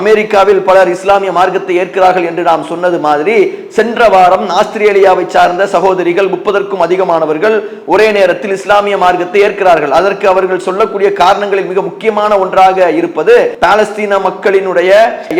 அமெரிக்காவில் பலர் இஸ்லாமிய மார்க்கத்தை ஏற்கிறார்கள் என்று நாம் சொன்னது மாதிரி சென்ற வாரம் ஆஸ்திரேலியாவை சார்ந்த சகோதரிகள் முப்பதற்கும் அதிகமானவர்கள் ஒரே நேரத்தில் இஸ்லாமிய மார்க்கத்தை ஏற்கிறார்கள். அதற்கு அவர்கள் சொல்லக்கூடிய காரணங்களில் மிக முக்கியமான ஒன்றாக இருப்பது பாலஸ்தீன மக்களினுடைய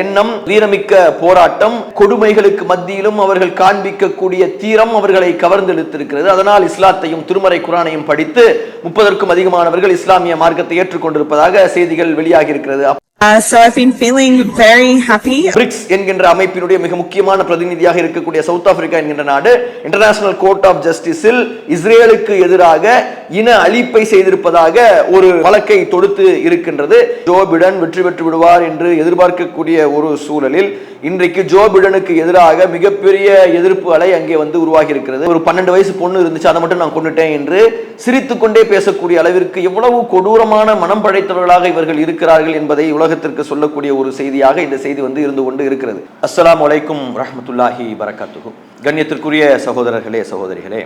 எண்ணம் வீரமிக்க போராட்டம் கொடுமைகளுக்கு மத்தியிலும் அவர்கள் காண்பிக்கக்கூடிய தீரம் அவர்களை கவர்ந்தெடுத்திருக்கிறது. அதனால் இஸ்லாத்தையும் திருமறை குரானையும் படித்து முப்பதற்கும் அதிகமானவர்கள் இஸ்லாமிய மார்க்கத்தை ஏற்றுக்கொண்டிருப்பதாக செய்திகள் வெளியாகி இருக்கிறது Uh, so I've been feeling very happy. BRICS என்கின்ற அமைப்பினுடைய மிக முக்கியமான பிரதிநிதியாக இருக்கக்கூடிய சவுத் ஆப்பிரிக்கா என்கின்ற நாடு இன்டர்நேஷனல் கோர்ட் ஆஃப் ஜஸ்டிஸில் இஸ்ரேலுக்கு எதிராக இன அழிப்பை செய்திருப்பதாக ஒரு வழக்கை தொடுத்து இருக்கின்றது ஜோ பிடன் வெற்றி பெற்று விடுவார் என்று எதிர்பார்க்கக்கூடிய ஒரு சூழலில் இன்றைக்கு ஜோ பிடனுக்கு எதிராக மிகப்பெரிய எதிர்ப்பு அலை அங்கே வந்து உருவாகி இருக்கிறது ஒரு பன்னெண்டு வயசு பொண்ணு இருந்துச்சு அதை மட்டும் நான் கொண்டுட்டேன் என்று சிரித்துக்கொண்டே பேசக்கூடிய அளவிற்கு எவ்வளவு கொடூரமான மனம் படைத்தவர்களாக இவர்கள் இருக்கிறார்கள் என்பதை உலகத்திற்கு சொல்லக்கூடிய ஒரு செய்தியாக இந்த செய்தி வந்து இருந்து கொண்டு இருக்கிறது. அஸ்லாம் வலைக்கும் ரஹமத்துல்லாஹி வரகாத்துகு கண்ணியத்திற்குரிய சகோதரர்களே சகோதரிகளே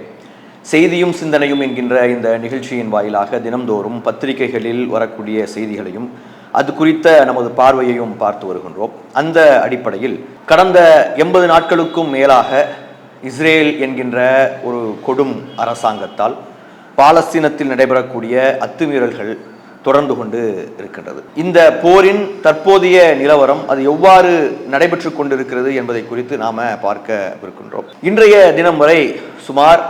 செய்தியும் சிந்தனையும் என்கின்ற இந்த நிகழ்ச்சியின் வாயிலாக தினம்தோறும் பத்திரிகைகளில் வரக்கூடிய செய்திகளையும் அது குறித்த நமது பார்வையையும் பார்த்து வருகின்றோம். அந்த அடிப்படையில் கடந்த எண்பது நாட்களுக்கும் மேலாக இஸ்ரேல் என்கின்ற ஒரு கொடும் அரசாங்கத்தால் பாலஸ்தீனத்தில் நடைபெறக்கூடிய அத்துமீறல்கள் தொடர்ந்து கொண்டு இருக்கின்றது. இந்த போரின் தற்போதைய நிலவரம் அது எவ்வாறு நடைபெற்று கொண்டிருக்கிறது என்பதை குறித்து நாம பார்க்க இருக்கின்றோம் இன்றைய தினம் வரை சுமார்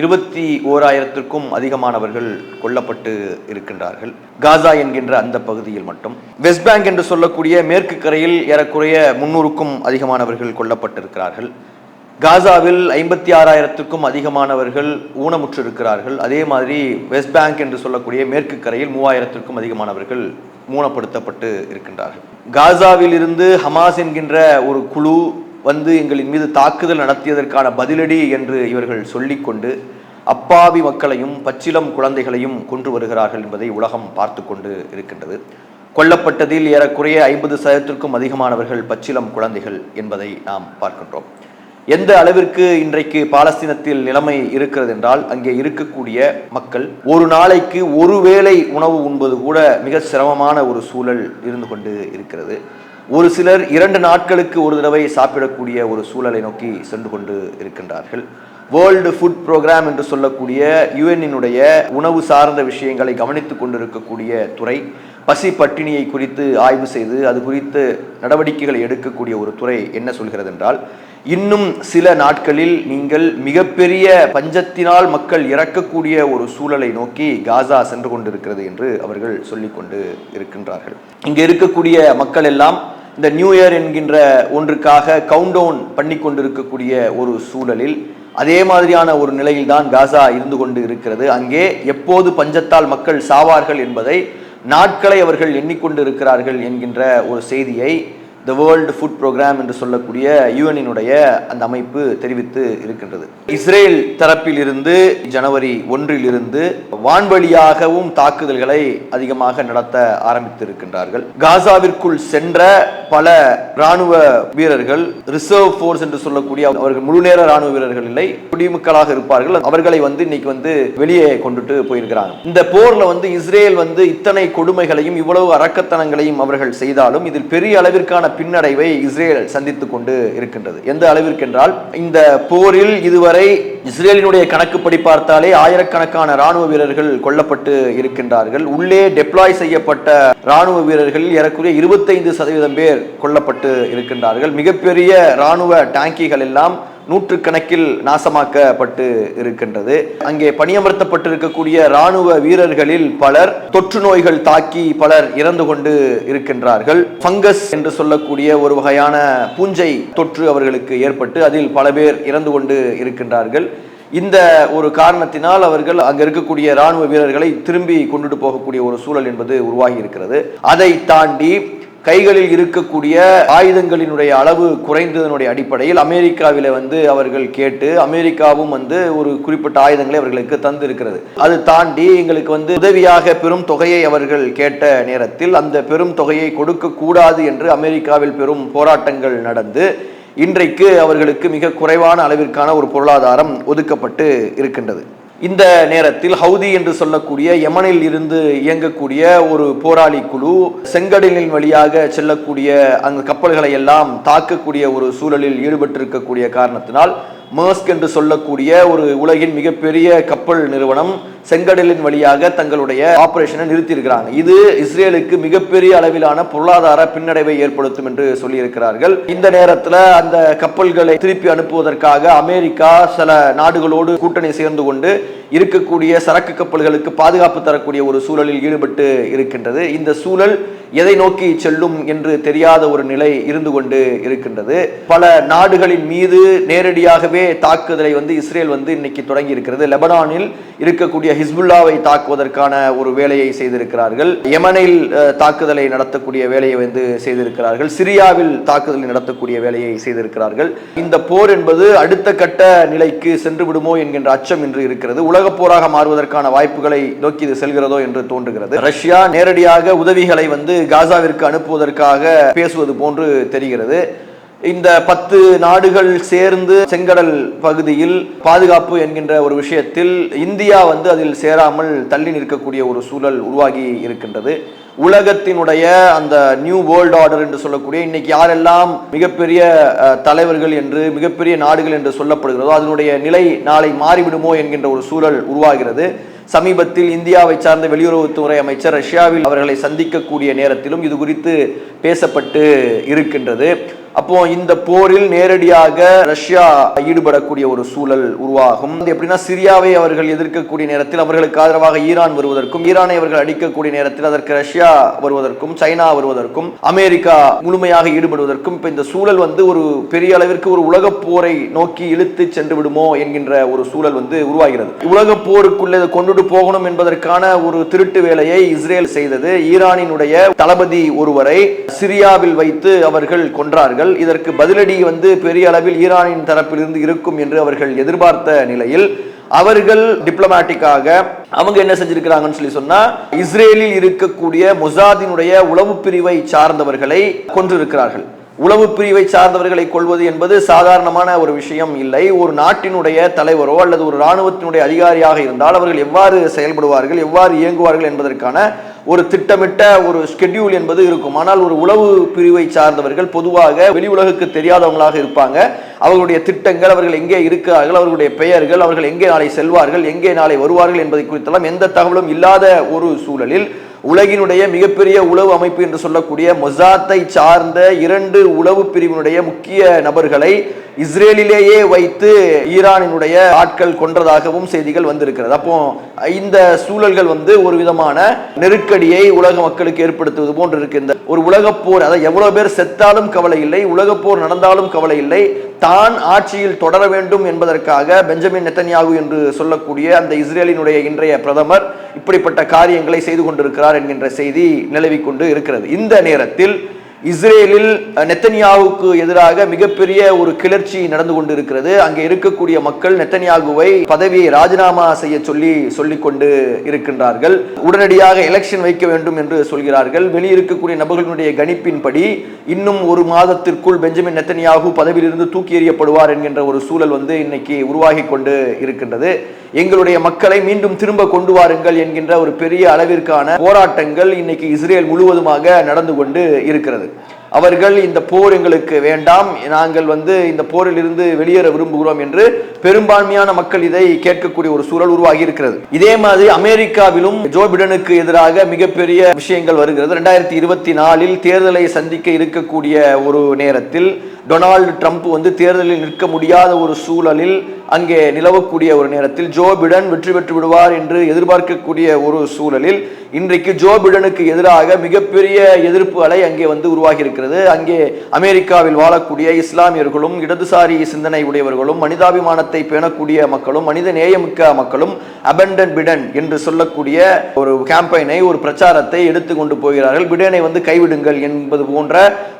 இருபத்தி ஓராயிரத்திற்கும் அதிகமானவர்கள் கொல்லப்பட்டு இருக்கின்றார்கள். காசா என்கின்ற அந்த பகுதியில் மட்டும். வெஸ்ட் பேங்க் என்று சொல்லக்கூடிய மேற்கு கரையில் ஏறக்குறைய முன்னூறுக்கும் அதிகமானவர்கள் கொல்லப்பட்டிருக்கிறார்கள். காசாவில் ஐம்பத்தி ஆறாயிரத்துக்கும் அதிகமானவர்கள் ஊனமுற்று இருக்கிறார்கள் அதே மாதிரி வெஸ்ட் பேங்க் என்று சொல்லக்கூடிய மேற்கு கரையில் மூவாயிரத்திற்கும் அதிகமானவர்கள் ஊனப்படுத்தப்பட்டு இருக்கின்றார்கள். காசாவில் இருந்து ஹமாஸ் என்கின்ற ஒரு குழு வந்து எங்களின் மீது தாக்குதல் நடத்தியதற்கான பதிலடி என்று இவர்கள் சொல்லிக்கொண்டு அப்பாவி மக்களையும் பச்சிலம் குழந்தைகளையும் கொன்று வருகிறார்கள் என்பதை உலகம் பார்த்து கொண்டு இருக்கின்றது. கொல்லப்பட்டதில் ஏறக்குறைய ஐம்பது சதத்திற்கும் அதிகமானவர்கள் பச்சிலம் குழந்தைகள் என்பதை நாம் பார்க்கின்றோம். எந்த அளவிற்கு இன்றைக்கு பாலஸ்தீனத்தில் நிலைமை இருக்கிறது என்றால் அங்கே இருக்கக்கூடிய மக்கள் ஒரு நாளைக்கு ஒரு வேளை உணவு உண்பது கூட மிக சிரமமான ஒரு சூழல் இருந்து கொண்டு இருக்கிறது. ஒரு சிலர் இரண்டு நாட்களுக்கு ஒரு தடவை சாப்பிடக்கூடிய ஒரு சூழலை நோக்கி சென்று கொண்டு இருக்கின்றார்கள். வேர்ல்டு ஃபுட் ப்ரோக்ராம் என்று சொல்லக்கூடிய யுஎன்னினுடைய உணவு சார்ந்த விஷயங்களை கவனித்துக் கொண்டிருக்கக்கூடிய துறை பசி பட்டினியை குறித்து ஆய்வு செய்து அது குறித்து நடவடிக்கைகளை எடுக்கக்கூடிய ஒரு துறை என்ன சொல்கிறது என்றால் இன்னும் சில நாட்களில் நீங்கள் மிகப்பெரிய பஞ்சத்தினால் மக்கள் இறக்கக்கூடிய ஒரு சூழலை நோக்கி காசா சென்று கொண்டிருக்கிறது என்று அவர்கள் சொல்லிக்கொண்டு இருக்கின்றார்கள். இங்கே இருக்கக்கூடிய மக்கள் எல்லாம் இந்த நியூ இயர் என்கின்ற ஒன்றுக்காக கவுண்டவுன் பண்ணி கொண்டிருக்கக்கூடிய ஒரு சூழலில் அதே மாதிரியான ஒரு நிலையில்தான் காசா இருந்து கொண்டு இருக்கிறது. அங்கே எப்போது பஞ்சத்தால் மக்கள் சாவார்கள் என்பதை நாட்களை அவர்கள் எண்ணிக்கொண்டு இருக்கிறார்கள் என்கின்ற ஒரு செய்தியை த வேர்ல்டு ஃபுட் ப்ரோக்ராம் என்று சொல்லக்கூடிய யுஎனினுடைய அந்த அமைப்பு தெரிவித்து இருக்கின்றது. இஸ்ரேல் தரப்பில் இருந்து ஜனவரி ஒன்றில் இருந்து வான்வழியாகவும் தாக்குதல்களை அதிகமாக நடத்த ஆரம்பித்திருக்கின்றார்கள். காசாவிற்குள் சென்ற பல ராணுவ வீரர்கள் ரிசர்வ் ஃபோர்ஸ் என்று சொல்லக்கூடிய அவர்கள் முழு நேர ராணுவ வீரர்கள் இல்லை குடிமக்களாக இருப்பார்கள். அவர்களை வந்து இன்னைக்கு வந்து வெளியே கொண்டுட்டு போயிருக்கிறாங்க. இந்த போர்ல வந்து இஸ்ரேல் வந்து இத்தனை கொடுமைகளையும் இவ்வளவு அரக்கத்தனங்களையும் அவர்கள் செய்தாலும் இதில் பெரிய அளவிற்கான பின்னடைவை இஸ்ரேல் சந்தித்து கொண்டு இருக்கின்றது. எந்த அளவிற்கு என்றால் இந்த போரில் இதுவரை இஸ்ரேலினுடைய கணக்குப்படி பார்த்தாலே ஆயிரக்கணக்கான ராணுவ வீரர்கள் கொல்லப்பட்டு இருக்கின்றார்கள். உள்ளே டெப்ளாய் செய்யப்பட்ட ராணுவ வீரர்கள் ஏறக்குறைய இருபத்தைந்து சதவீதம் பேர் கொல்லப்பட்டு இருக்கின்றார்கள். மிகப்பெரிய ராணுவ டேங்கிகள் எல்லாம் நூற்றுக்கணக்கில் நாசமாக்கப்பட்டு இருக்கின்றது. அங்கே பணியமர்த்தப்பட்டிருக்கக்கூடிய ராணுவ வீரர்களில் பலர் தொற்று நோய்கள் தாக்கி பலர் இறந்து கொண்டு இருக்கின்றார்கள். ஃபங்கஸ் என்று சொல்லக்கூடிய ஒரு வகையான பூஞ்சை தொற்று அவர்களுக்கு ஏற்பட்டு அதில் பல பேர் இறந்து கொண்டு இருக்கின்றார்கள். இந்த ஒரு காரணத்தினால் அவர்கள் அங்க இருக்கக்கூடிய ராணுவ வீரர்களை திரும்பி கொண்டுட்டு போகக்கூடிய ஒரு சூழல் என்பது உருவாகி இருக்கிறது. அதை தாண்டி கைகளில் இருக்கக்கூடிய ஆயுதங்களினுடைய அளவு குறைந்ததனுடைய அடிப்படையில் அமெரிக்காவில வந்து அவர்கள் கேட்டு அமெரிக்காவும் வந்து ஒரு குறிப்பிட்ட ஆயுதங்களை அவர்களுக்கு தந்து இருக்கிறது அது தாண்டி எங்களுக்கு வந்து உதவியாக பெரும் தொகையை அவர்கள் கேட்ட நேரத்தில் அந்த பெரும் தொகையை கொடுக்க கூடாது என்று அமெரிக்காவில் பெரும் போராட்டங்கள் நடந்து இன்றைக்கு அவர்களுக்கு மிக குறைவான அளவிற்கான ஒரு பொருளாதாரம் ஒதுக்கப்பட்டு இருக்கின்றது. இந்த நேரத்தில் ஹவுதி என்று சொல்லக்கூடிய யமனில் இருந்து இயங்கக்கூடிய ஒரு போராளி குழு செங்கடலின் வழியாக செல்லக்கூடிய அந்த கப்பல்களை எல்லாம் தாக்கக்கூடிய ஒரு சூழலில் ஈடுபட்டிருக்கக்கூடிய காரணத்தினால் மேர்ஸ்க் என்று சொல்லக்கூடிய ஒரு உலகின் மிகப்பெரிய கப்பல் நிறுவனம் செங்கடலின் வழியாக தங்களுடைய ஆபரேஷனை நிறுத்தியிருக்கிறாங்க. இது இஸ்ரேலுக்கு மிகப்பெரிய அளவிலான பொருளாதார பின்னடைவை ஏற்படுத்தும் என்று சொல்லியிருக்கிறார்கள். இந்த நேரத்தில் அந்த கப்பல்களை திருப்பி அனுப்புவதற்காக அமெரிக்கா சில நாடுகளோடு கூட்டணி சேர்ந்து கொண்டு இருக்கக்கூடிய சரக்கு கப்பல்களுக்கு பாதுகாப்பு தரக்கூடிய ஒரு சூழலில் ஈடுபட்டு இருக்கின்றது. இந்த சூழல் எதை நோக்கி செல்லும் என்று தெரியாத ஒரு நிலை இருந்து கொண்டு இருக்கின்றது. பல நாடுகளின் மீது நேரடியாகவே தாக்குதலை வந்து இஸ்ரேல் வந்து இன்னைக்கு தொடங்கி இருக்கிறது லெபனானில் இருக்கக்கூடிய ஹிஸ்புல்லாவை தாக்குவதற்கான ஒரு வேலையை செய்திருக்கிறார்கள். யமனில் தாக்குதலை நடத்தக்கூடிய வேலையை வந்து செய்திருக்கிறார்கள். சிரியாவில் தாக்குதலை நடத்தக்கூடிய வேலையை செய்திருக்கிறார்கள். இந்த போர் என்பது அடுத்த கட்ட நிலைக்கு சென்று விடுமோ என்கின்ற அச்சம் இன்று இருக்கிறது. உலக போராக மாறுவதற்கான வாய்ப்புகளை நோக்கி இது செல்கிறதோ என்று தோன்றுகிறது. ரஷ்யா நேரடியாக உதவிகளை வந்து காசாவிற்கு அனுப்புவதற்காக பேசுவது போன்று தெரிகிறது. இந்த பத்து நாடுகள் சேர்ந்து செங்கடல் பகுதியில் பாதுகாப்பு என்கின்ற ஒரு விஷயத்தில் இந்தியா வந்து அதில் சேராமல் தள்ளி நிற்கக்கூடிய ஒரு சூழல் உருவாகி இருக்கின்றது. உலகத்தினுடைய அந்த நியூ வேர்ல்ட் ஆர்டர் என்று சொல்லக்கூடிய இன்னைக்கு யாரெல்லாம் மிகப்பெரிய தலைவர்கள் என்று மிகப்பெரிய நாடுகள் என்று சொல்லப்படுகிறதோ அதனுடைய நிலை நாளை மாறிவிடுமோ என்கின்ற ஒரு சூழல் உருவாகிறது. சமீபத்தில் இந்தியாவை சார்ந்த வெளியுறவுத்துறை அமைச்சர் ரஷ்யாவில் அவர்களை சந்திக்கக்கூடிய நேரத்திலும் இது குறித்து பேசப்பட்டு இருக்கின்றது. அப்போ இந்த போரில் நேரடியாக ரஷ்யா ஈடுபடக்கூடிய ஒரு சூழல் உருவாகும். எப்படின்னா சிரியாவை அவர்கள் எதிர்க்கக்கூடிய நேரத்தில் அவர்களுக்கு ஆதரவாக ஈரான் வருவதற்கும் ஈரானை அவர்கள் அடிக்கக்கூடிய நேரத்தில் அதற்கு ரஷ்யா வருவதற்கும் சைனா வருவதற்கும் அமெரிக்கா முழுமையாக ஈடுபடுவதற்கும் இப்ப இந்த சூழல் வந்து ஒரு பெரிய அளவிற்கு ஒரு உலக போரை நோக்கி இழுத்து சென்று விடுமோ என்கின்ற ஒரு சூழல் வந்து உருவாகிறது. உலக போருக்குள்ளே கொண்டுட்டு போகணும் என்பதற்கான ஒரு திருட்டு வேலையை இஸ்ரேல் செய்தது. ஈரானினுடைய தளபதி ஒருவரை சிரியாவில் வைத்து அவர்கள் கொன்றார்கள். இதற்கு பதிலடி வந்து பெரிய அளவில் ஈரானின் தரப்பிலிருந்து இருக்கும் என்று அவர்கள் எதிர்பார்த்த நிலையில் அவர்கள் டிப்ளமேட்டிக்காக அவங்க என்ன செஞ்சிருக்கிறாங்கன்னு சொல்லி சொன்னா இஸ்ரேலில் இருக்கக்கூடிய முசாதினுடைய உளவு பிரிவை சார்ந்தவர்களை கொன்றிருக்கிறார்கள். உளவு பிரிவை சார்ந்தவர்களை கொள்வது என்பது சாதாரணமான ஒரு விஷயம் இல்லை. ஒரு நாட்டினுடைய தலைவரோ அல்லது ஒரு இராணுவத்தினுடைய அதிகாரியாக இருந்தால் அவர்கள் எவ்வாறு செயல்படுவார்கள் எவ்வாறு இயங்குவார்கள் என்பதற்கான ஒரு திட்டமிட்ட ஒரு ஸ்கெட்யூல் என்பது இருக்கும். ஆனால் ஒரு உளவு பிரிவை சார்ந்தவர்கள் பொதுவாக வெளி உலகுக்கு தெரியாதவங்களாக இருப்பாங்க. அவர்களுடைய திட்டங்கள் அவர்கள் எங்கே இருக்கிறார்கள் அவர்களுடைய பெயர்கள் அவர்கள் எங்கே நாளை செல்வார்கள் எங்கே நாளை வருவார்கள் என்பதை குறித்தெல்லாம் எந்த தகவலும் இல்லாத ஒரு சூழலில் உலகினுடைய மிகப்பெரிய உளவு அமைப்பு என்று சொல்லக்கூடிய மொசாத்தை சார்ந்த இரண்டு உளவு பிரிவினுடைய முக்கிய நபர்களை இஸ்ரேலிலேயே வைத்து ஈரானினுடைய ஆட்கள் கொன்றதாகவும் செய்திகள் வந்திருக்கிறது. அப்போ இந்த சூழல்கள் வந்து ஒரு விதமான நெருக்கடியை உலக மக்களுக்கு ஏற்படுத்துவது போன்று இருக்கின்ற இந்த ஒரு உலகப் போர் அதாவது எவ்வளவு பேர் செத்தாலும் கவலை இல்லை உலகப் போர் நடந்தாலும் கவலை இல்லை தான் ஆட்சியில் தொடர வேண்டும் என்பதற்காக பெஞ்சமின் நெத்தன்யாகு என்று சொல்லக்கூடிய அந்த இஸ்ரேலினுடைய இன்றைய பிரதமர் இப்படிப்பட்ட காரியங்களை செய்து கொண்டிருக்கிறார் என்கின்ற செய்தி நிலவிக்கொண்டு இருக்கிறது. இந்த நேரத்தில் இஸ்ரேலில் நெத்தனியாவுக்கு எதிராக மிகப்பெரிய ஒரு கிளர்ச்சி நடந்து கொண்டிருக்கிறது. அங்கே இருக்கக்கூடிய மக்கள் நெத்தனியாகுவை பதவியை ராஜினாமா செய்ய சொல்லி சொல்லிக் கொண்டு இருக்கின்றார்கள். உடனடியாக எலெக்ஷன் வைக்க வேண்டும் என்று சொல்கிறார்கள். வெளியிருக்கக்கூடிய நபர்களுடைய கணிப்பின்படி இன்னும் ஒரு மாதத்திற்குள் பெஞ்சமின் நெத்தனியாகு பதவியிலிருந்து தூக்கி எறியப்படுவார் என்கின்ற ஒரு சூழல் வந்து இன்னைக்கு உருவாகி கொண்டு இருக்கின்றது. எங்களுடைய மக்களை மீண்டும் திரும்ப கொண்டு வாருங்கள் என்கின்ற ஒரு பெரிய அளவிற்கான போராட்டங்கள் இன்னைக்கு இஸ்ரேல் முழுவதுமாக நடந்து கொண்டு இருக்கிறது. அவர்கள் இந்த போர் எங்களுக்கு வேண்டாம். நாங்கள் வந்து இந்த போரில் இருந்து வெளியேற விரும்புகிறோம் என்று பெரும்பான்மையான மக்கள் இதை கேட்கக்கூடிய ஒரு சூழல் உருவாகி இருக்கிறது இதே மாதிரி அமெரிக்காவிலும் ஜோ பிடனுக்கு எதிராக மிகப்பெரிய விஷயங்கள் வருகிறது. ரெண்டாயிரத்தி இருபத்தி நாலில் தேர்தலை சந்திக்க இருக்கக்கூடிய ஒரு நேரத்தில் டொனால்டு ட்ரம்ப் வந்து தேர்தலில் நிற்க முடியாத ஒரு சூழலில் அங்கே நிலவக்கூடிய ஒரு நேரத்தில் ஜோ பிடன் வெற்றி பெற்று விடுவார் என்று எதிர்பார்க்கக்கூடிய ஒரு சூழலில் இன்றைக்கு ஜோ பிடனுக்கு எதிராக மிகப்பெரிய எதிர்ப்பு அலை அங்கே வந்து உருவாகி இருக்கிறது அங்கே அமெரிக்காவில் வாழக்கூடிய இஸ்லாமியர்களும் இடதுசாரி சிந்தனை உடையவர்களும் மனிதாபிமானத்தை பேணக்கூடிய மக்களும் மனித நேயமிக்க மக்களும் அபண்டன் பிடன் என்று சொல்லக்கூடிய ஒரு கேம்பெயினை ஒரு பிரச்சாரத்தை எடுத்து கொண்டு போகிறார்கள். பிடனை வந்து கைவிடுங்கள் என்பது போன்ற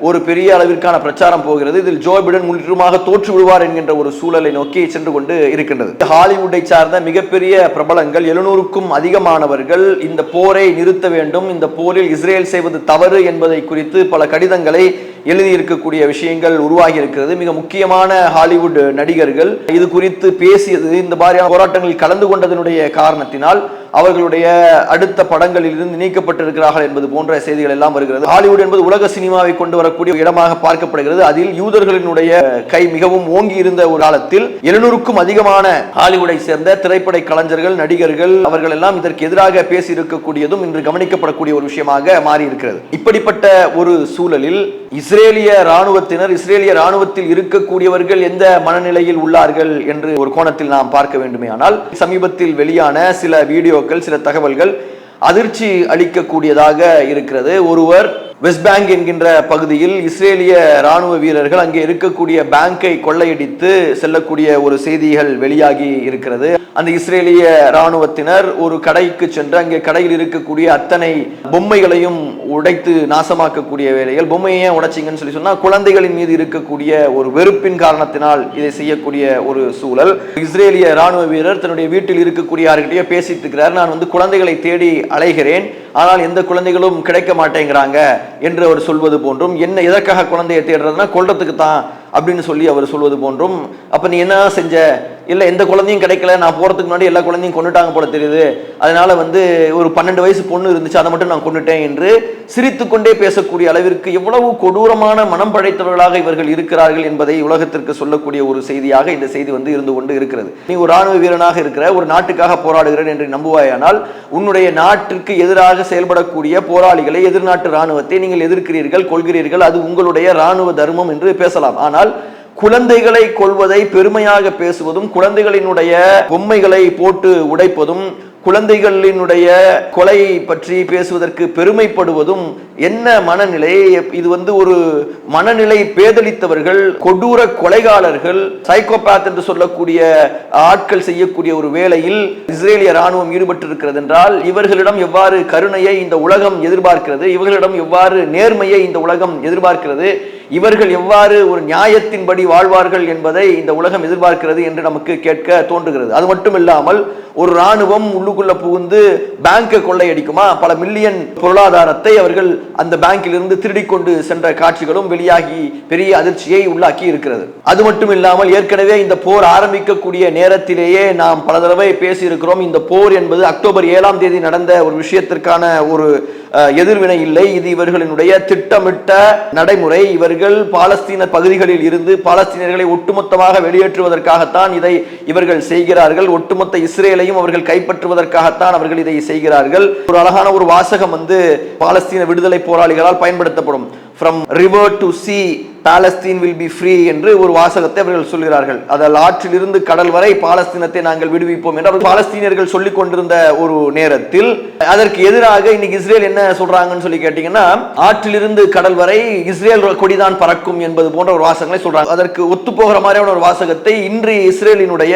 ஒரு பெரிய அளவிற்கான பிரச்சாரம் போகிறது. இதில் ஜோ பிடன் முற்றிலுமாக தோற்று விடுவார் என்கின்ற ஒரு சூழலை நோக்கி சென்று கொண்டு இருக்கின்றது. ஹாலிவுட்டை சார்ந்த மிகப்பெரிய பிரபலங்கள் எழுநூறுக்கும் அதிகமானவர்கள் இந்த போரை நிறுத்த வேண்டும். இந்த போரில் இஸ்ரேல் செய்வது தவறு என்பதை குறித்து பல கடிதங்களை எழுதியிருக்கக்கூடிய விஷயங்கள் உருவாகி இருக்கிறது மிக முக்கியமான ஹாலிவுட் நடிகர்கள். இது குறித்து பேசியது இந்த மாதிரியான போராட்டங்களில் கலந்து கொண்டதனுடைய காரணத்தினால் அவர்களுடைய அடுத்த படங்களில் இருந்து நீக்கப்பட்டிருக்கிறார்கள் என்பது போன்ற செய்திகள் எல்லாம் வருகிறது. ஹாலிவுட் என்பது உலக சினிமாவை கொண்டு வரக்கூடிய இடமாக பார்க்கப்படுகிறது. அதில் யூதர்களினுடைய கை மிகவும் ஓங்கி இருந்த ஒரு காலத்தில் எழுநூறுக்கும் அதிகமான ஹாலிவுடை சேர்ந்த திரைப்பட கலைஞர்கள் நடிகர்கள் அவர்கள் எல்லாம் இதற்கு எதிராக பேசி இருக்கக்கூடியதும் இன்று கவனிக்கப்படக்கூடிய ஒரு விஷயமாக மாறி இருக்கிறது இப்படிப்பட்ட ஒரு சூழலில் இஸ்ரேலிய ராணுவத்தினர் இஸ்ரேலிய ராணுவத்தில் இருக்கக்கூடியவர்கள் எந்த மனநிலையில் உள்ளார்கள் என்று ஒரு கோணத்தில் நாம் பார்க்க வேண்டுமே ஆனால் சமீபத்தில் வெளியான சில வீடியோ வீடியோக்கள் சில தகவல்கள் அதிர்ச்சி அளிக்கக்கூடியதாக இருக்கிறது. ஒருவர் வெஸ்ட் பேங்க் என்கின்ற பகுதியில் இஸ்ரேலிய ராணுவ வீரர்கள் அங்கே இருக்கக்கூடிய பேங்கை கொள்ளையடித்து செல்லக்கூடிய ஒரு செய்திகள் வெளியாகி இருக்கிறது. அந்த இஸ்ரேலிய ராணுவத்தினர் ஒரு கடைக்கு சென்று அங்கே கடையில் இருக்கக்கூடிய அத்தனை பொம்மைகளையும் உடைத்து நாசமாக்கக்கூடிய வேலைகள் பொம்மையை ஏன் உடைச்சிங்கன்னு சொல்லி சொன்னா குழந்தைகளின் மீது இருக்கக்கூடிய ஒரு வெறுப்பின் காரணத்தினால் இதை செய்யக்கூடிய ஒரு சூழல். இஸ்ரேலிய ராணுவ வீரர் தன்னுடைய வீட்டில் இருக்கக்கூடிய யார்கிட்டயோ பேசிட்டு இருக்கிறார். நான் வந்து குழந்தைகளை தேடி அலைகிறேன். ஆனால் எந்த குழந்தைகளும் கிடைக்க மாட்டேங்கிறாங்க என்று அவர் சொல்வது போன்றும் என்ன எதற்காக குழந்தையை தேடுறதுன்னா கொல்றதுக்கு தான் அப்படின்னு சொல்லி அவர் சொல்வது போன்றும் அப்ப நீ என்ன செஞ்ச? இல்லை எந்த குழந்தையும் கிடைக்கல நான் போகிறதுக்கு முன்னாடி எல்லா குழந்தையும் கொண்டுட்டாங்க போல தெரியுது. அதனால வந்து ஒரு பன்னெண்டு வயசு பொண்ணு இருந்துச்சு அதை மட்டும் நான் கொண்டுட்டேன் என்று சிரித்து கொண்டே பேசக்கூடிய அளவிற்கு எவ்வளவு கொடூரமான மனம் படைத்தவர்களாக இவர்கள் இருக்கிறார்கள் என்பதை உலகத்திற்கு சொல்லக்கூடிய ஒரு செய்தியாக இந்த செய்தி வந்து இருந்து கொண்டு இருக்கிறது. நீ ஒரு ராணுவ வீரனாக இருக்கிற ஒரு நாட்டுக்காக போராடுகிறேன் என்று நம்புவாயானால் உன்னுடைய நாட்டிற்கு எதிராக செயல்படக்கூடிய போராளிகளை எதிர்நாட்டு ராணுவத்தை நீங்கள் எதிர்க்கிறீர்கள் கொள்கிறீர்கள் அது உங்களுடைய ராணுவ தர்மம் என்று பேசலாம். ஆனால் குழந்தைகளை கொள்வதை பெருமையாக பேசுவதும் குழந்தைகளினுடைய பொம்மைகளை போட்டு உடைப்பதும் குழந்தைகளினுடைய கொலை பற்றி பேசுவதற்கு பெருமைப்படுவதும் என்ன மனநிலை? இது வந்து ஒரு மனநிலை பேதளித்தவர்கள் கொடூர கொலைகாரர்கள் சைக்கோபாத் என்று சொல்லக்கூடிய ஆட்கள் செய்யக்கூடிய ஒரு வேளையில் இஸ்ரேலிய ராணுவம் ஈடுபட்டிருக்கிறது என்றால் இவர்களிடம் எவ்வாறு கருணையை இந்த உலகம் எதிர்பார்க்கிறது இவர்களிடம் எவ்வாறு நேர்மையை இந்த உலகம் எதிர்பார்க்கிறது இவர்கள் எவ்வாறு ஒரு நியாயத்தின்படி வாழ்வார்கள் என்பதை இந்த உலகம் எதிர்பார்க்கிறது என்று நமக்கு கேட்க தோன்றுகிறது. அது மட்டும் இல்லாமல் ஒரு ராணுவம் உள்ளுக்குள்ள புகுந்து பேங்கை கொள்ளையடிக்குமா? பல மில்லியன் பொருளாதாரத்தை அவர்கள் அந்த பேங்கிலிருந்து இருந்து கொண்டு சென்ற காட்சிகளும் வெளியாகி பெரிய அதிர்ச்சியை உள்ளாக்கி இருக்கிறது. அது மட்டும் இல்லாமல் ஏற்கனவே இந்த போர் ஆரம்பிக்கக்கூடிய நேரத்திலேயே நாம் பல தடவை பேசியிருக்கிறோம். இந்த போர் என்பது அக்டோபர் ஏழாம் தேதி நடந்த ஒரு விஷயத்திற்கான ஒரு எதிர்வினை இல்லை. இது இவர்களினுடைய திட்டமிட்ட நடைமுறை. இவர்கள் பாலஸ்தீன பகுதிகளில் இருந்து பாலஸ்தீனர்களை ஒட்டுமொத்தமாக வெளியேற்றுவதற்காகத்தான் இதை இவர்கள் செய்கிறார்கள். ஒட்டுமொத்த இஸ்ரேலையும் அவர்கள் கைப்பற்றுவதற்கு என்பதற்காகத்தான் அவர்கள் இதை செய்கிறார்கள். ஒரு அழகான ஒரு வாசகம் வந்து பாலஸ்தீன விடுதலை போராளிகளால் பயன்படுத்தப்படும். From river to sea Palestine will be free என்று ஒரு வாசகத்தை அவர்கள் சொல்கிறார்கள். அதில் ஆற்றிலிருந்து கடல் வரை பாலஸ்தீனத்தை நாங்கள் விடுவிப்போம் என்று அவர் பாலஸ்தீனியர்கள் சொல்லிக் கொண்டிருந்த ஒரு நேரத்தில் அதற்கு எதிராக இன்னைக்கு இஸ்ரேல் என்ன சொல்றாங்கன்னு சொல்லி கேட்டீங்கன்னா ஆற்றிலிருந்து கடல் வரை இஸ்ரேல் கொடிதான் பறக்கும் என்பது போன்ற ஒரு வாசகங்களை சொல்றாங்க. அதற்கு ஒத்து போகிற மாதிரியான ஒரு வாசகத்தை இன்று இஸ்ரேலினுடைய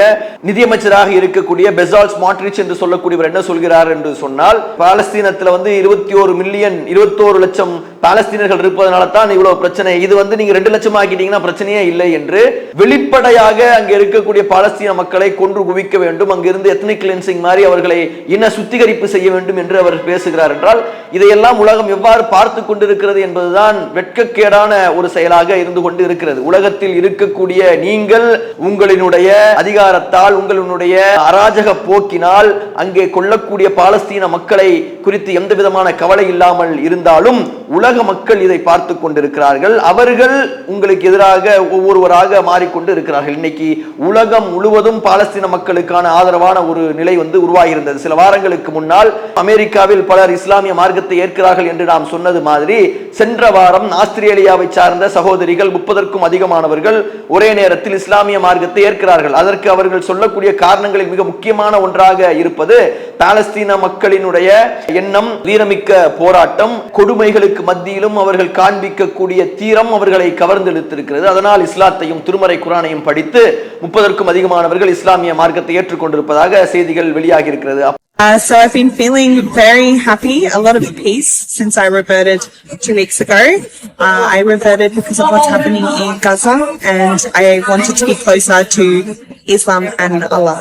நிதியமைச்சராக இருக்கக்கூடிய பெசால்ஸ் மாட்ரிச் என்று சொல்லக்கூடியவர் என்ன சொல்கிறார் என்று சொன்னால் பாலஸ்தீனத்தில் வந்து இருபத்தி ஒரு மில்லியன் இருபத்தோரு லட்சம் பாலஸ்தீனர்கள் இருப்பதனால தான் இவ்வளவு பிரச்சனை. இது வந்து நீங்க ரெண்டு லட்சம் ஆக்கிட்டீங்கன்னா பிரச்சனையே இல்லை என்று வெளிப்படையாக அங்க இருக்கக்கூடிய பாலஸ்தீன மக்களை கொன்று குவிக்க வேண்டும். அங்கிருந்து எத்னிக் கிளென்சிங் மாதிரி அவர்களை இன சுத்திகரிப்பு செய்ய வேண்டும் என்று அவர் பேசுகிறார் என்றால் இதையெல்லாம் உலகம் எவ்வாறு பார்த்து கொண்டிருக்கிறது என்பதுதான் வெட்கக்கேடான ஒரு செயலாக இருந்து கொண்டு இருக்கிறது உலகத்தில் இருக்கக்கூடிய நீங்கள் உங்களினுடைய அதிகாரத்தால் உங்களினுடைய அராஜக போக்கினால் அங்கே கொள்ளக்கூடிய பாலஸ்தீன மக்களை குறித்து எந்த விதமான கவலை இல்லாமல் இருந்தாலும் உலக மக்கள் இதை பார்த்து கொண்டிருக்கிறார்கள். அவர்கள் உங்களுக்கு எதிராக ஒவ்வொருவராக மாறிக்கொண்டு இருக்கிறார்கள். இன்னைக்கு உலகம் முழுவதும் பாலஸ்தீன மக்களுக்கான ஆதரவான ஒரு நிலை வந்து உருவாகியிருந்தது. சில வாரங்களுக்கு முன்னால் அமெரிக்காவில் பலர் இஸ்லாமிய மார்க்கத்தை ஏற்கிறார்கள் என்று நாம் சொன்னது மாதிரி சென்ற வாரம் ஆஸ்திரேலியாவை சார்ந்த சகோதரிகள் முப்பதற்கும் அதிகமானவர்கள் ஒரே நேரத்தில் இஸ்லாமிய மார்க்கத்தை ஏற்கிறார்கள். அதற்கு அவர்கள் சொல்லக்கூடிய காரணங்களில் மிக முக்கியமான ஒன்றாக இருப்பது பாலஸ்தீன மக்களினுடைய எண்ணம் வீரமிக்க போராட்டம் கொடுமைகளுக்கு மத்தியிலும் அவர்கள் காண்பிக்கக்கூடிய தீரம் அவர்களை கவர்ந்தெழுத்திருக்கிறது அதனால் இஸ்லாத்தையும் திருமறை குரானையும் படித்து முப்பதற்கும் அதிகமானவர்கள் இஸ்லாமிய மார்க்கத்தை ஏற்றுக்கொண்டிருப்பதாக செய்திகள் வெளியாகி இருக்கிறது Uh, so I've been feeling very happy, a lot of peace since I reverted two weeks ago. Uh, I reverted because of what's happening in Gaza and I wanted to be closer to Islam and Allah.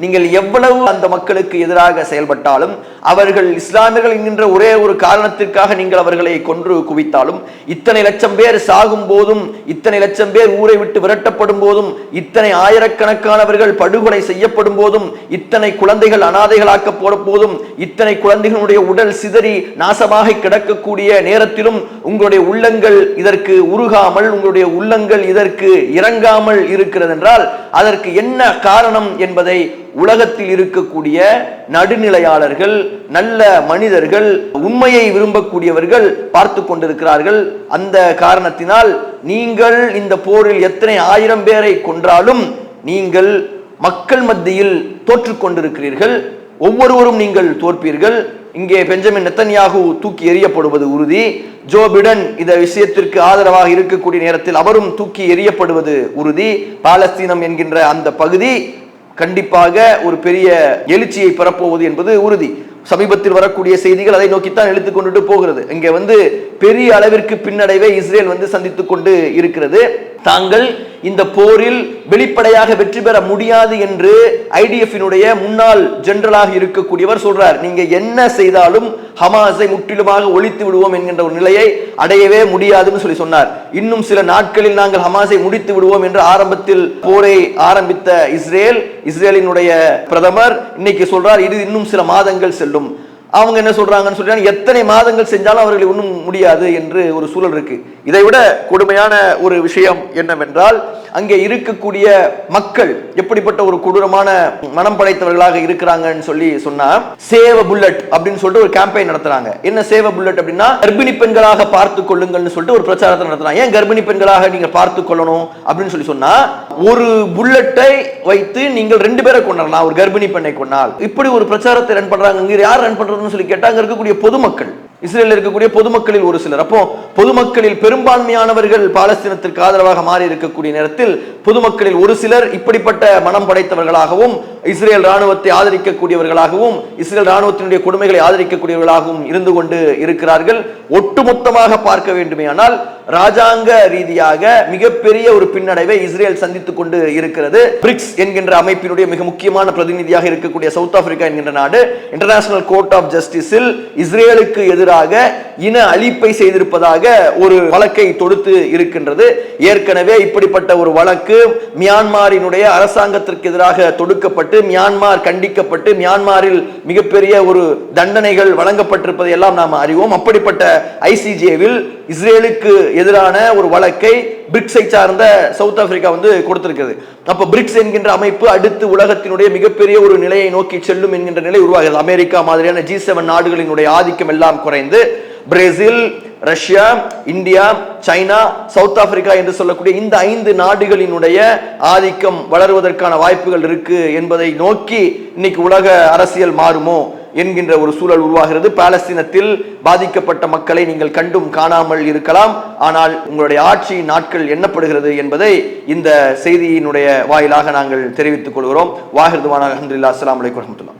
நீங்கள் எவ்வளவு அந்த மக்களுக்கு எதிராக செயல்பட்டாலும் அவர்கள் இஸ்லாமியர்கள் என்கின்ற ஒரே ஒரு காரணத்திற்காக நீங்கள் அவர்களை கொன்று குவித்தாலும் இத்தனை லட்சம் பேர் சாகும் போதும் இத்தனை லட்சம் பேர் ஊரை விட்டு விரட்டப்படும் போதும் இத்தனை ஆயிரக்கணக்கானவர்கள் படுகொலை செய்யப்படும் போதும் இத்தனை குழந்தைகள் அனாதைகளாக்கப்படும் போதும் இத்தனை குழந்தைகளுடைய உடல் சிதறி நாசமாக கிடக்கக்கூடிய நேரத்திலும் உங்களுடைய உள்ளங்கள் இதற்கு உருகாமல் உங்களுடைய உள்ளங்கள் இதற்கு இறங்காமல் இருக்கிறது என்றால் அதற்கு என்ன காரணம் என்பது என்பதை உலகத்தில் இருக்கக்கூடிய நடுநிலையாளர்கள் நல்ல மனிதர்கள் உண்மையை விரும்பக்கூடியவர்கள் பார்த்து கொண்டிருக்கிறார்கள். அந்த காரணத்தினால் நீங்கள் இந்த போரில் எத்தனை ஆயிரம் பேரை கொன்றாலும் நீங்கள் மக்கள் மத்தியில் தோற்று கொண்டிருக்கிறீர்கள். ஒவ்வொருவரும் நீங்கள் தோற்பீர்கள். இங்கே பெஞ்சமின் நெத்தன்யாகு தூக்கி எறியப்படுவது உறுதி. ஜோ பிடன் இந்த விஷயத்திற்கு ஆதரவாக இருக்கக்கூடிய நேரத்தில் அவரும் தூக்கி எறியப்படுவது உறுதி. பாலஸ்தீனம் என்கின்ற அந்த பகுதி கண்டிப்பாக ஒரு பெரிய எழுச்சியை பெறப்போவது என்பது உறுதி. சமீபத்தில் வரக்கூடிய செய்திகள் அதை நோக்கித்தான் இழுத்து கொண்டுட்டு போகிறது. இங்கே வந்து பெரிய அளவிற்கு பின்னடைவை இஸ்ரேல் வந்து சந்தித்துக் கொண்டு இருக்கிறது. தாங்கள் இந்த போரில் வெளிப்படையாக வெற்றி பெற முடியாது என்று ஐடிஎஃபினுடைய முன்னாள் ஜெனரலாக இருக்கக்கூடியவர் சொல்றார். நீங்க என்ன செய்தாலும் ஹமாஸை முற்றிலுமாக ஒழித்து விடுவோம் என்கின்ற ஒரு நிலையை அடையவே முடியாதுன்னு சொல்லி சொன்னார். இன்னும் சில நாட்களில் நாங்கள் ஹமாஸை முடித்து விடுவோம் என்று ஆரம்பத்தில் போரை ஆரம்பித்த இஸ்ரேல் இஸ்ரேலினுடைய பிரதமர் இன்னைக்கு சொல்றார் இது இன்னும் சில மாதங்கள் செல்லும். அவங்க என்ன சொல்றாங்கன்னு சொல்றாங்க எத்தனை மாதங்கள் செஞ்சாலும் அவர்களை ஒன்றும் முடியாது என்று ஒரு சூழல் இருக்கு. இதை விட கொடுமையான ஒரு விஷயம் என்னவென்றால் அங்கே இருக்கக்கூடிய மக்கள் எப்படிப்பட்ட ஒரு கொடூரமான மனம் படைத்தவர்களாக இருக்கிறாங்கன்னு சொல்லி சொன்னா சேவ புல்லட் அப்படின்னு சொல்லிட்டு ஒரு கேம்பெயின் நடத்துறாங்க. என்ன சேவ புல்லட் அப்படின்னா கர்ப்பிணி பெண்களாக பார்த்து கொள்ளுங்கள்னு சொல்லிட்டு ஒரு பிரச்சாரத்தை நடத்துறாங்க. ஏன் கர்ப்பிணி பெண்களாக நீங்க பார்த்து கொள்ளணும் அப்படின்னு சொல்லி சொன்னா ஒரு புல்லட்டை வைத்து நீங்கள் ரெண்டு பேரை கொண்டாடலாம் ஒரு கர்ப்பிணி பெண்ணை கொண்டால் இப்படி ஒரு பிரச்சாரத்தை ரன் பண்றாங்க. இங்க யார் ரன் பண்றது? சொல்லி கேட்டால் அங்கே இருக்கக்கூடிய பொதுமக்கள். இஸ்ரேலில் இருக்கக்கூடிய பொதுமக்களில் ஒரு சிலர். அப்போ பொதுமக்களில் பெரும்பான்மையானவர்கள் பாலஸ்தீனத்திற்கு ஆதரவாக மாறி இருக்கக்கூடிய நேரத்தில் பொதுமக்களில் ஒரு சிலர் இப்படிப்பட்ட மனம் படைத்தவர்களாகவும் இஸ்ரேல் ராணுவத்தை ஆதரிக்கக்கூடியவர்களாகவும் இஸ்ரேல் ராணுவத்தினுடைய கொடுமைகளை ஆதரிக்கக்கூடியவர்களாகவும் இருந்து கொண்டு இருக்கிறார்கள். ஒட்டுமொத்தமாக பார்க்க வேண்டுமேயானால் ராஜாங்க ரீதியாக மிகப்பெரிய ஒரு பின்னடைவை இஸ்ரேல் சந்தித்துக் கொண்டு இருக்கிறது. பிரிக்ஸ் என்கின்ற அமைப்பினுடைய மிக முக்கியமான பிரதிநிதியாக இருக்கக்கூடிய சவுத் ஆப்பிரிக்கா என்கின்ற நாடு இன்டர்நேஷனல் கோர்ட் ஆஃப் ஜஸ்டிஸில் இஸ்ரேலுக்கு எதிராக எதிராக இன அழிப்பை செய்திருப்பதாக ஒரு வழக்கை தொடுத்து இருக்கின்றது. ஏற்கனவே இப்படிப்பட்ட ஒரு வழக்கு மியான்மாரினுடைய அரசாங்கத்திற்கு எதிராக தொடுக்கப்பட்டு மியான்மார் கண்டிக்கப்பட்டு மியான்மாரில் மிகப்பெரிய ஒரு தண்டனைகள் வழங்கப்பட்டிருப்பதை எல்லாம் நாம் அறிவோம். அப்படிப்பட்ட ஐசிஜேவில் இஸ்ரேலுக்கு எதிரான ஒரு வழக்கை பிரிக்ஸை சார்ந்த சவுத் ஆப்பிரிக்கா வந்து கொடுத்திருக்கிறது. அப்ப பிரிக்ஸ் என்கின்ற அமைப்பு அடுத்து உலகத்தினுடைய மிகப்பெரிய ஒரு நிலையை நோக்கி செல்லும் என்கின்ற நிலை உருவாகிறது. அமெரிக்கா மாதிரியான ஜி செவன் நாடுகளினுடைய ஆதிக்கம் எல்லாம் குறைந்து Brazil Russia India China South Africa என்று சொல்லக்கூடிய இந்த ஐந்து நாடுகளினுடைய ஆதிக்கம் வளருவதற்கான வாய்ப்புகள் இருக்கு என்பதை நோக்கி இன்னைக்கு உலக அரசியல் மாறுமோ என்கின்ற ஒரு சூழல் உருவாகிறது. பாலஸ்தீனத்தில் பாதிக்கப்பட்ட மக்களை நீங்கள் கண்டும் காணாமல் இருக்கலாம். ஆனால் உங்களுடைய ஆட்சி நாட்கள் எண்ணப்படுகிறது என்பதை இந்த செய்தியினுடைய வாயிலாக நாங்கள் தெரிவித்துக் கொள்கிறோம். வாகிருதுவான அஹமதுல்லா அஸ்லாம் வலைக்கம் வரமத்துல்லா